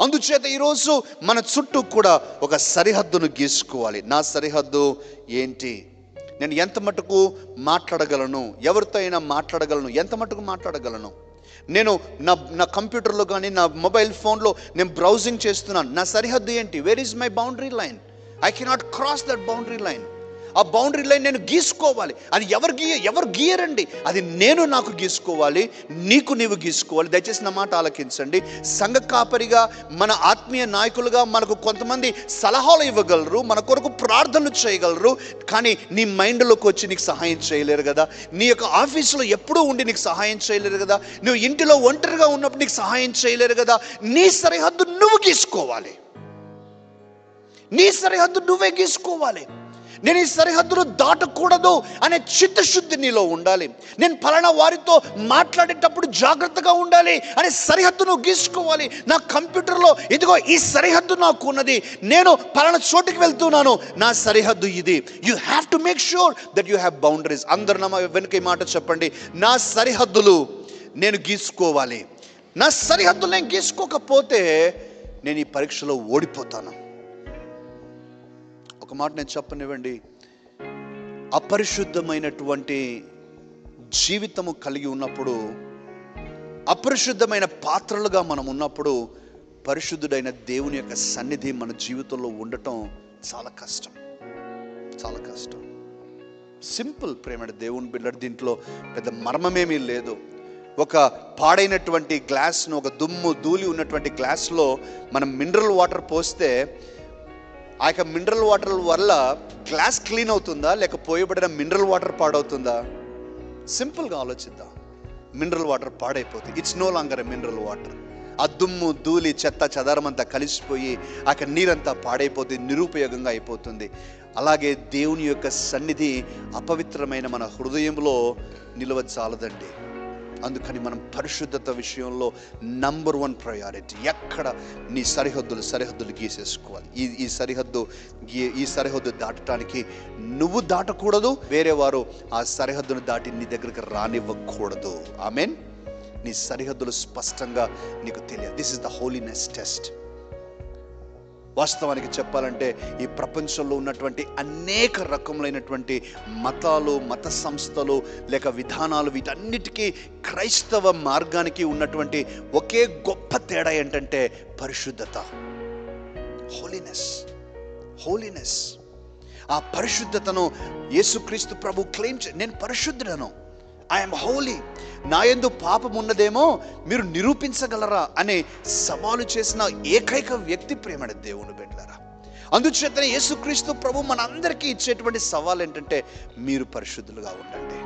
అందుచేత ఈరోజు మన చుట్టూ కూడా ఒక సరిహద్దును గీసుకోవాలి. నా సరిహద్దు ఏంటి? నేను ఎంత మటుకు మాట్లాడగలను? ఎవరితో అయినా మాట్లాడగలను? ఎంత మటుకు మాట్లాడగలను? నేను నా నా కంప్యూటర్లో కానీ నా మొబైల్ ఫోన్లో నేను బ్రౌజింగ్ చేస్తున్నాను. నా సరిహద్దు ఏంటి? Where is my boundary line I cannot cross that boundary line ఆ బౌండరీ లైన్ నేను గీసుకోవాలి. అది ఎవరు గీయ ఎవరు గీయరండి? అది నేను నాకు గీసుకోవాలి నీకు నీవు గీసుకోవాలి. దయచేసి నా మాట ఆలకించండి. సంఘ కాపరిగా మన ఆత్మీయ నాయకులుగా మనకు కొంతమంది సలహాలు ఇవ్వగలరు మన కొరకు ప్రార్థనలు చేయగలరు కానీ నీ మైండ్లోకి వచ్చి నీకు సహాయం చేయలేరు కదా. నీ యొక్క ఆఫీసులో ఎప్పుడూ ఉండి నీకు సహాయం చేయలేరు కదా. నువ్వు ఇంటిలో ఒంటరిగా ఉన్నప్పుడు నీకు సహాయం చేయలేరు కదా. నీ సరిహద్దు నువ్వు గీసుకోవాలి. నీ సరిహద్దు నువ్వే గీసుకోవాలి. నేను ఈ సరిహద్దును దాటకూడదు అనే చిత్తశుద్ధి నీలో ఉండాలి. నేను ఫలానా వారితో మాట్లాడేటప్పుడు జాగ్రత్తగా ఉండాలి అనే సరిహద్దును గీసుకోవాలి. నా కంప్యూటర్లో ఇదిగో ఈ సరిహద్దు నాకు ఉన్నది. నేను ఫలానా చోటుకి వెళ్తున్నాను. నా సరిహద్దు ఇది. You have to make sure that you have boundaries అందరు నా వెనుక ఈ మాట చెప్పండి. నా సరిహద్దులు నేను గీసుకోవాలి. నా సరిహద్దులు నేను గీసుకోకపోతే నేను ఈ పరీక్షలో ఓడిపోతాను. ఒక మాట నేను చెప్పనివ్వండి. అపరిశుద్ధమైనటువంటి జీవితము కలిగి ఉన్నప్పుడు అపరిశుద్ధమైన పాత్రలుగా మనం ఉన్నప్పుడు పరిశుద్ధుడైన దేవుని యొక్క సన్నిధి మన జీవితంలో ఉండటం చాలా కష్టం. చాలా కష్టం. సింపుల్ ప్రేమడ దేవుని బిడ్డ దీంట్లో పెద్ద మర్మమేమీ లేదు. ఒక పాడైనటువంటి గ్లాస్ను ఒక దుమ్ము ధూళి ఉన్నటువంటి గ్లాస్లో మనం మినరల్ వాటర్ పోస్తే ఆ యొక్క మినరల్ వాటర్ వల్ల గ్లాస్ క్లీన్ అవుతుందా? లేక పోయబడిన మినరల్ వాటర్ పాడవుతుందా? సింపుల్గా ఆలోచిద్దాం. మినరల్ వాటర్ పాడైపోతుంది it's no longer mineral water ఆ దుమ్ము ధూళి చెత్త చెదారం అంతా కలిసిపోయి ఆ యొక్క నీరంతా పాడైపోతుంది నిరుపయోగంగా అయిపోతుంది. అలాగే దేవుని యొక్క సన్నిధి అపవిత్రమైన మన హృదయంలో నిలవ చాలదండి. అందుకని మనం పరిశుద్ధత విషయంలో నంబర్ వన్ ప్రయారిటీ ఎక్కడ నీ సరిహద్దులు సరిహద్దులు గీసేసుకోవాలి. ఈ ఈ సరిహద్దు ఈ సరిహద్దు దాటడానికి నువ్వు దాటకూడదు వేరే వారు ఆ సరిహద్దును దాటి నీ దగ్గరికి రానివ్వకూడదు. ఆమెన్ నీ సరిహద్దులు స్పష్టంగా నీకు తెలియదు this is the holiness test వాస్తవానికి చెప్పాలంటే ఈ ప్రపంచంలో ఉన్నటువంటి అనేక రకములైనటువంటి మతాలు మత సంస్థలు లేక విధానాలు వీటన్నిటికీ క్రైస్తవ మార్గానికి ఉన్నటువంటి ఒకే గొప్ప తేడా ఏంటంటే పరిశుద్ధత. హోలీనెస్ హోలీనెస్ ఆ పరిశుద్ధతను యేసుక్రీస్తు ప్రభు క్లెయిమ్ చే నేను పరిశుద్ధుడను. ఐఎమ్ హోలీ నా యందు పాపం ఉన్నదేమో మీరు నిరూపించగలరా అనే సవాలు చేసిన ఏకైక వ్యక్తి ప్రేమడ దేవుని బిడ్డలరా. అందుచేతనే యేసుక్రీస్తు ప్రభు మనందరికీ ఇచ్చేటువంటి సవాల్ ఏంటంటే మీరు పరిశుద్ధులుగా ఉండండి.